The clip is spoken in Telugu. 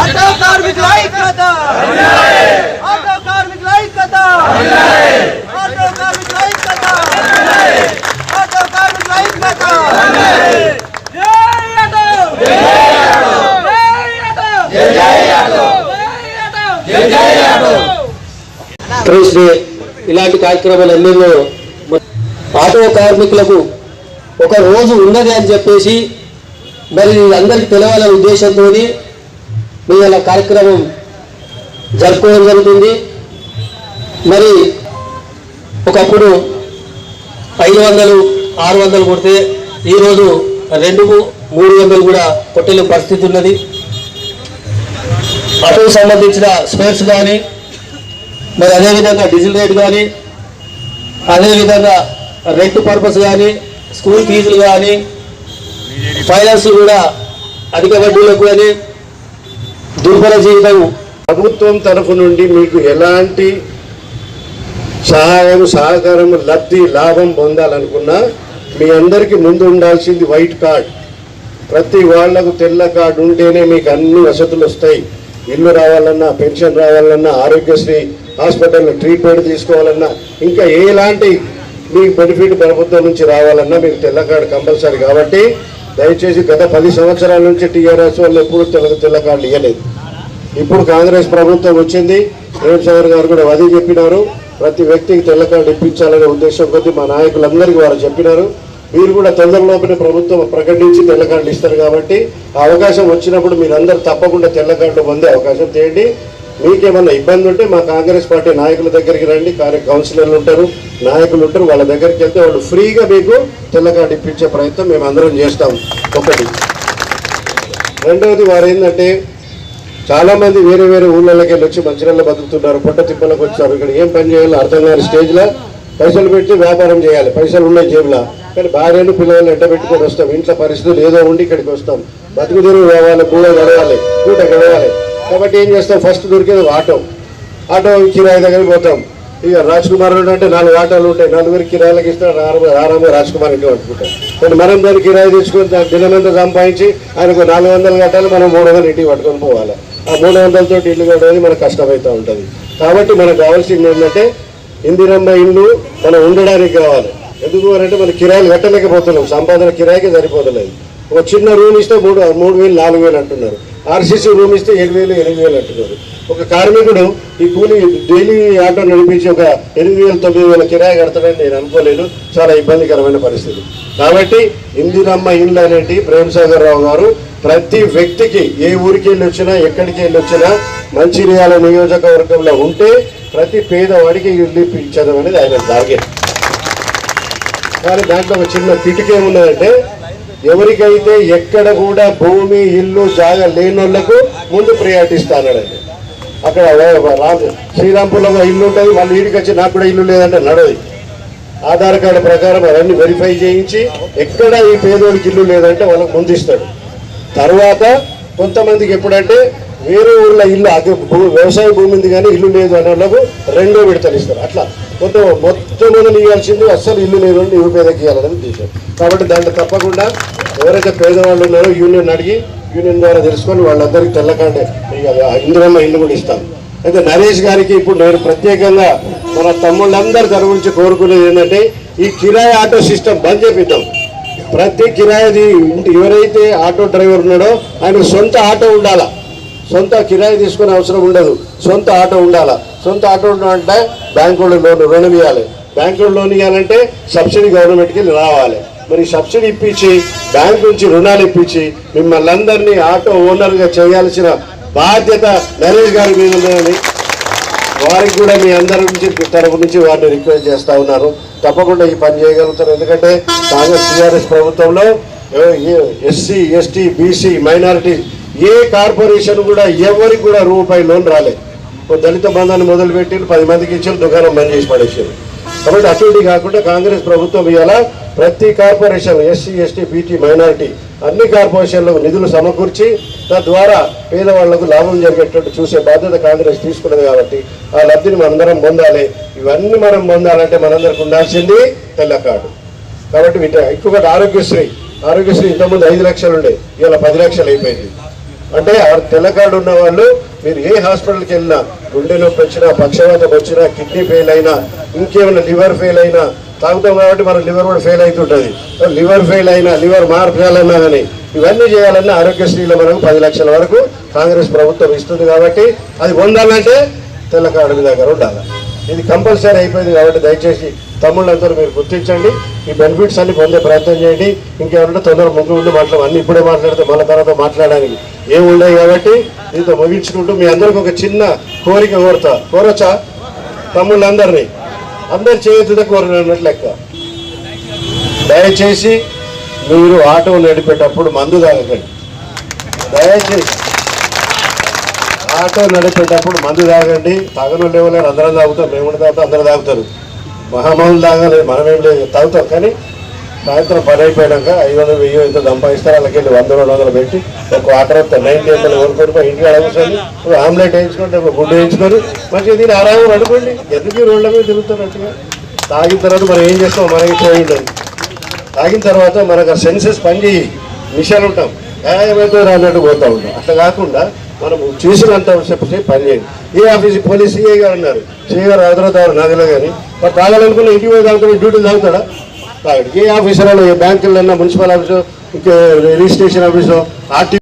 ఆటో కార్మికుల ఐక్యత ఆటో కార్మికుల ఐక్యత ఆటో డే ఇలాంటి కార్యక్రమాలు ఆటో కార్మికులకు ఒక రోజు ఉన్నది అని చెప్పేసి మరి అందరికి తెలవాలనే ఉద్దేశంతో మీ అలా కార్యక్రమం జరుపుకోవడం జరుగుతుంది. మరి ఒకప్పుడు ఐదు వందలు ఆరు వందలు కొడితే ఈరోజు రెండు మూడు వందలు కూడా కొట్టలేని పరిస్థితి ఉన్నది. ఆటోకు సంబంధించిన స్పేర్స్ కానీ మరి అదేవిధంగా డీజిల్ రేట్ కానీ అదేవిధంగా రెంట్ పర్పస్ కానీ స్కూల్ ఫీజులు కానీ ఫైనాన్స్ కూడా అధిక వడ్డీలకు కానీ దుర్భర జీవితం. ప్రభుత్వం తరఫు నుండి మీకు ఎలాంటి సహాయం సహకారం లబ్ధి లాభం పొందాలనుకున్నా మీ అందరికీ ముందు ఉండాల్సింది వైట్ కార్డ్. ప్రతి వాళ్ళకు తెల్ల కార్డు ఉంటేనే మీకు అన్ని వసతులు వస్తాయి. ఇల్లు రావాలన్నా పెన్షన్ రావాలన్నా ఆరోగ్యశ్రీ హాస్పిటల్లో ట్రీట్మెంట్ తీసుకోవాలన్నా ఇంకా ఎలాంటి మీకు బెనిఫిట్ ప్రభుత్వం నుంచి రావాలన్నా మీకు తెల్ల కార్డు కంపల్సరీ కాబట్టి దయచేసి గత పది సంవత్సరాల నుంచి టీఆర్ఎస్ వాళ్ళు ఎప్పుడు తెల్ల తెల్ల ఇవ్వలేదు ఇప్పుడు కాంగ్రెస్ ప్రభుత్వం వచ్చింది. రేవంత్ సాగర్ గారు కూడా వది చెప్పినారు. ప్రతి వ్యక్తికి తెల్ల కార్డు ఇప్పించాలనే ఉద్దేశం కొద్దీ మా నాయకులందరికీ వారు చెప్పినారు. మీరు కూడా తొందరలోపనే ప్రభుత్వం ప్రకటించి తెల్ల కార్డులు ఇస్తారు కాబట్టి ఆ అవకాశం వచ్చినప్పుడు మీరందరూ తప్పకుండా తెల్ల కార్డులు పొందే అవకాశం చేయండి మీకేమన్నా ఇబ్బంది ఉంటే మా కాంగ్రెస్ పార్టీ నాయకుల దగ్గరికి రండి కార్య కౌన్సిలర్లు ఉంటారు నాయకులు ఉంటారు వాళ్ళ దగ్గరికి వెళ్తే వాళ్ళు ఫ్రీగా మీకు తెల్ల కార్డు ఇప్పించే ప్రయత్నం మేము అందరం చేస్తాం. ఒకటి. రెండవది వారు ఏంటంటే చాలామంది వేరే వేరే ఊళ్ళకి వెళ్ళి వచ్చి మంచిర్యాలలో బతుకుతున్నారు పొట్ట తిప్పలకు వచ్చారు ఇక్కడ ఏం పని చేయాలో అర్థం కాని స్టేజ్లో పైసలు పెట్టి వ్యాపారం చేయాలి పైసలు ఉన్నాయి జేబులో. కానీ భార్యను పిల్లల్ని ఎంట పెట్టుకొని వస్తాం. ఇంట్లో పరిస్థితులు ఏదో ఉండి ఇక్కడికి వస్తాం. బతుకు తెరువు కావాలి పూల గడవాలి పూట గడవాలి కాబట్టి ఏం చేస్తాం? ఫస్ట్ దొరికేది ఆటో. ఆటో కిరాయి దగ్గరికి పోతాం. ఇక రాజ్ కుమార్ అంటే నాలుగు ఆటోలు ఉంటాయి. నలుగురు కిరాయిలకు ఇస్తాడు ఆరామ రాజ్ కుమార్ ఇంటి పట్టుకుంటాం. కానీ మనం దాన్ని కిరాయి తెచ్చుకొని దాని దినమంతా సంపాదించి ఆయనకు నాలుగు వందలు కట్టాలి మనం మూడు వందలు ఇంటికి పట్టుకొని పోవాలి. ఆ మూడు వందలతో ఇల్లు కట్టేది మనకు కష్టమవుతూ ఉంటుంది. కాబట్టి మనకు కావాల్సింది ఏంటంటే ఇందిరమ్మ ఇల్లు మనం ఉండడానికి కావాలి. ఎందుకు అని అంటే మన కిరాయిలు కట్టలేకపోతున్నాం. సంపాదన కిరాయికి సరిపోతలేదు. ఒక చిన్న రూమ్ ఇస్తే మూడు మూడు వేలు నాలుగు వేలు అంటున్నారు. ఆర్సీసీ రూమ్ ఇస్తే ఏడు వేలు ఎనిమిది వేలు అంటున్నారు. ఒక కార్మికుడు ఈ కూలి డైలీ ఆటో నడిపించి ఒక ఎనిమిది వేలు తొమ్మిది వేల కిరాయి కడతాడని నేను అనుకోలేను చాలా ఇబ్బందికరమైన పరిస్థితి. కాబట్టి ఇందిరమ్మ ఇండ్లు అనేటి ప్రేమ్ రావు గారు ప్రతి వ్యక్తికి ఏ ఊరికి వెళ్ళి వచ్చినా ఎక్కడికి వెళ్ళి వచ్చినా మంచిర్యాల నియోజకవర్గంలో ఉంటే ప్రతి పేదవాడికి ఇల్లు ఇప్పించడం అనేది ఆయన టార్గెట్. కానీ దాంట్లో ఒక చిన్న పిటికే ఉన్నదంటే ఎవరికైతే ఎక్కడ కూడా భూమి ఇల్లు జాగా లేనోళ్ళకు ముందు ప్రియారిటీ ఇస్తానండి అక్కడ రామ్ శ్రీరాంపూర్లో ఇల్లు ఉంటుంది మళ్ళీ ఈడికి వచ్చి నాకు కూడా ఇల్లు లేదంటే నడవది. ఆధార్ కార్డు ప్రకారం అవన్నీ వెరిఫై చేయించి ఎక్కడ ఈ పేదోడికి ఇల్లు లేదంటే వాళ్ళకి ముందు ఇస్తాడు. తర్వాత కొంతమందికి ఎప్పుడంటే వేరే ఊళ్ళో ఇల్లు అది భూ- వ్యవసాయ భూమి ఉంది కానీ ఇల్లు లేదు అనే వాళ్ళకు రెండో విడతలు ఇస్తారు. అట్లా. మొత్తం మొత్తం మొదలు ఇవ్వాల్సింది అస్సలు ఇల్లు లేదు నిరుపేదకి ఇవ్వాలని ఉద్దేశం. కాబట్టి దాంట్లో తప్పకుండా ఎవరైతే పేదవాళ్ళు ఉన్నారో యూనియన్ అడిగి యూనియన్ ద్వారా తెలుసుకొని వాళ్ళందరికీ తెల్లకండి ఇందిరమ్మ ఇల్లు కూడా ఇస్తాం. అయితే నరేష్ గారికి ఇప్పుడు నేను ప్రత్యేకంగా మన తమ్ముళ్ళందరి తరపు నుంచి కోరుకునేది ఏంటంటే ఈ కిరాయి ఆటో సిస్టమ్ బంద్ చేపిద్దాం. ప్రతి కిరాయిది ఎవరైతే ఆటో డ్రైవర్ ఉన్నాడో ఆయన సొంత ఆటో ఉండాలా? సొంత కిరాయి తీసుకునే అవసరం ఉండదు. సొంత ఆటో ఉండాలా? సొంత ఆటో ఉండాలంటే బ్యాంకులో లోన్ రుణం ఇవ్వాలి బ్యాంకులో లోన్ ఇవ్వాలంటే సబ్సిడీ గవర్నమెంట్కి రావాలి. మరి సబ్సిడీ ఇప్పించి బ్యాంక్ నుంచి రుణాలు ఇప్పించి మిమ్మల్ని అందరినీ ఆటో ఓనర్గా చేయాల్సిన బాధ్యత నరేష్ గారి మీద ఉందని వారికి కూడా మీ అందరి నుంచి తరపు నుంచి వారిని రిక్వెస్ట్ చేస్తూ ఉన్నారు. తప్పకుండా ఈ పని చేయగలుగుతారు. ఎందుకంటే కాంగ్రెస్ టీఆర్ఎస్ ప్రభుత్వంలో ఎస్సీ ఎస్టీ బీసీ మైనారిటీ ఏ కార్పొరేషన్ కూడా ఎవరికి కూడా రూపాయి లోన్ రాలేదు ఓ దళిత బంధాన్ని మొదలుపెట్టి పది మందికి ఇచ్చారు దుకాణం బంద్ చేసి పడేసారు కాబట్టి అటువంటి కాకుండా కాంగ్రెస్ ప్రభుత్వం ఇవాళ ప్రతి corporation SC ST BT minority అన్ని కార్పొరేషన్లకు నిధులు సమకూర్చి తద్వారా పేదవాళ్ళకు లాభం జరిగేటట్టు చూసే బాధ్యత కాంగ్రెస్ తీసుకున్నది కాబట్టి ఆ లబ్ధిని మనందరం పొందాలి. ఇవన్నీ మనం పొందాలంటే మనందరికి ఉండాల్సింది తెల్ల కార్డు కాబట్టి వీటి ఎక్కువగా ఆరోగ్యశ్రీ ఆరోగ్యశ్రీ ఇంతకుముందు ఐదు లక్షలు ఉండే ఇవాళ పది లక్షలు అయిపోయింది. అంటే ఆ తెల్ల కార్డు ఉన్న వాళ్ళు మీరు ఏ హాస్పిటల్కి వెళ్ళినా గుండె నొప్పి వచ్చినా పక్షవాతం వచ్చినా కిడ్నీ ఫెయిల్ అయినా ఇంకేమైనా లివర్ ఫెయిల్ అయినా తాగుతాం కాబట్టి మన లివర్ కూడా ఫెయిల్ అవుతుంటుంది. లివర్ ఫెయిల్ అయినా లివర్ మార్చాలన్నా కానీ ఇవన్నీ చేయాలన్నా ఆరోగ్యశ్రీలో మనకు పది లక్షల వరకు కాంగ్రెస్ ప్రభుత్వం ఇస్తుంది కాబట్టి అది పొందాలంటే తెల్ల కార్డు మీ దగ్గర ఉండాలి. ఇది కంపల్సరీ అయిపోయింది కాబట్టి దయచేసి తమ్ముళ్ళందరూ మీరు గుర్తించండి. ఈ బెనిఫిట్స్ అన్ని పొందే ప్రయత్నం చేయండి. ఇంకేమన్నా తొందర ముందు ఉండి మాట్లాడు అన్ని ఇప్పుడే మాట్లాడితే మళ్ళీ తర్వాత మాట్లాడడానికి ఏమి ఉండవు కాబట్టి దీంతో ముగించుకుంటూ మీ అందరికి ఒక చిన్న కోరిక కోరుతా. కోరొచ్చా? తమ్ముళ్ళందరినీ. అందరి చేతితో కోరినట్టు లెక్క. దయచేసి మీరు ఆటో నడిపేటప్పుడు మందు తాగకండి. దయచేసి. ఆటో నడిపేటప్పుడు మందు తాగండి. తాగను లేవలేరు. అందరం తాగుతాం. మేము కూడా తాగుతాం. అందరూ తాగుతారు. మహామహులు తాగలేదు మనమేం లేదు. తాగుతాం. కానీ సాయంత్రం పని అయిపోయాక ఐదు వందలు వెయ్యి ఎంత సంపాదిస్తారు వాళ్ళకి వెళ్ళి వంద రెండు వందలు పెట్టి ఒక వాటర్ నైన్టీ ఎంతలు కొనుక్కొని పోయి ఇంటికి అడగసండి ఒక ఆమ్లెట్ వేయించుకుంటే ఒక గుడ్డు వేయించుకొని మంచిగా దీన్ని ఆరామం అనుకోండి ఎందుకు రోడ్ల మీద తిరుగుతున్నట్టుగా తాగిన తర్వాత మనం ఏం చేస్తాం? మనకి పోయిండదు తాగిన తర్వాత మనకు సెన్సెస్ సెన్సెస్ పనిచేయి. మిషన్ ఉంటాం. ఏమైతే రానట్టు పోతా ఉంటాం. అట్లా కాకుండా మనం చూసినంత సేపు పని చేయండి. ఏ ఆఫీస్ పోలీస్ సిఐ గారు ఉన్నారు? సిఐ గారు అదరతారు నదిలో కానీ మరి తాగాలనుకున్న ఇంటికి పోయి తాగుతాడు? డ్యూటీలు తాగుతాడా? తాగడు. ఏ ఆఫీసర్ ఏ బ్యాంకులన్నా మున్సిపల్ ఆఫీసు ఇంకా రిజిస్ట్రేషన్ ఆఫీసు ఆర్టీ